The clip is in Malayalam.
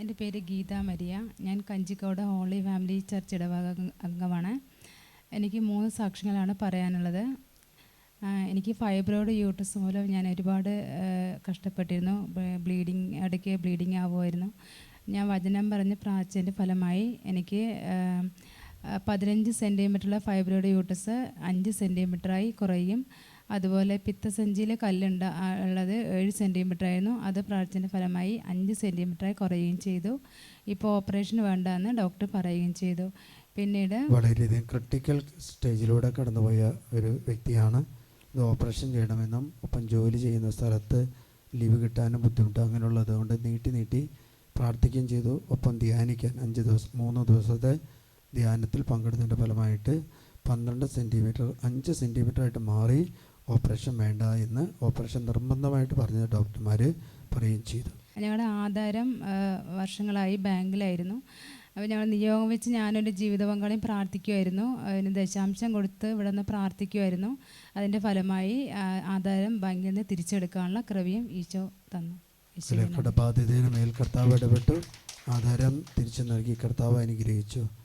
എന്റെ പേര് ഗീത മരിയ. ഞാൻ കഞ്ചിക്കോട് ഹോളി ഫാമിലി ചർച്ച് ഇടവക അംഗമാണ്. എനിക്ക് മൂന്ന് സാക്ഷ്യങ്ങളാണ് പറയാനുള്ളത്. എനിക്ക് ഫൈബ്രോയിഡ് യൂട്രസ് മൂലം ഞാൻ ഒരുപാട് കഷ്ടപ്പെട്ടിരുന്നു. ബ്ലീഡിങ് ഇടയ്ക്ക് ബ്ലീഡിങ് ആവുമായിരുന്നു. ഞാൻ വചനം പറഞ്ഞ് പ്രാർത്ഥിച്ചതിന്റെ ഫലമായി എനിക്ക് പതിനഞ്ച് സെന്റിമീറ്ററുള്ള ഫൈബ്രോയിഡ് യൂട്രസ് അഞ്ച് സെന്റിമീറ്ററായി കുറയും. അതുപോലെ പിത്തസഞ്ചിയിലെ കല്ലുണ്ട് ഉള്ളത് ഏഴ് സെന്റിമീറ്റർ ആയിരുന്നു. അത് പ്രാർത്ഥന ഫലമായി അഞ്ച് സെന്റിമീറ്ററായി കുറയുകയും ചെയ്തു. ഇപ്പോൾ ഓപ്പറേഷൻ വേണ്ടെന്ന് ഡോക്ടർ പറയുകയും ചെയ്തു. പിന്നീട് വളരെയധികം ക്രിട്ടിക്കൽ സ്റ്റേജിലൂടെ കടന്നുപോയ ഒരു വ്യക്തിയാണ്. ഇത് ഓപ്പറേഷൻ ചെയ്യണമെന്നും ഒപ്പം ജോലി ചെയ്യുന്ന സ്ഥലത്ത് ലീവ് കിട്ടാനും ബുദ്ധിമുട്ട് അങ്ങനെയുള്ളത് കൊണ്ട് നീട്ടി നീട്ടി പ്രാർത്ഥിക്കുകയും ചെയ്തു. ഒപ്പം ധ്യാനിക്കാൻ അഞ്ച് ദിവസം മൂന്ന് ദിവസത്തെ ധ്യാനത്തിൽ പങ്കെടുത്തതിന്റെ ഫലമായിട്ട് പന്ത്രണ്ട് സെന്റിമീറ്റർ അഞ്ച് സെന്റിമീറ്റർ ആയിട്ട് മാറി ഓപ്പറേഷൻ വേണ്ട എന്ന് ഓപ്പറേഷൻ നിർബന്ധമായിട്ട് പറഞ്ഞ ഡോക്ടർമാർ പറയുകയും ചെയ്തു. ഞങ്ങളുടെ ആധാരം വർഷങ്ങളായി ബാങ്കിലായിരുന്നു. അപ്പോൾ ഞങ്ങൾ നിയോഗം വെച്ച് ഞാനൊരു ജീവിത പങ്കാളിയും പ്രാർത്ഥിക്കുമായിരുന്നു അതിന് ദശാംശം കൊടുത്ത് ഇവിടെ നിന്ന് പ്രാർത്ഥിക്കുമായിരുന്നു അതിന്റെ ഫലമായി ആധാരം ബാങ്കിൽ നിന്ന് തിരിച്ചെടുക്കാനുള്ള കൃപയും ഈശോ തന്നു. ബാധ്യതയിൽ മേൽ കർത്താവ് ഇടപെട്ടു. ആധാരം തിരിച്ചു നൽകി കർത്താവ് അനുഗ്രഹിച്ചു.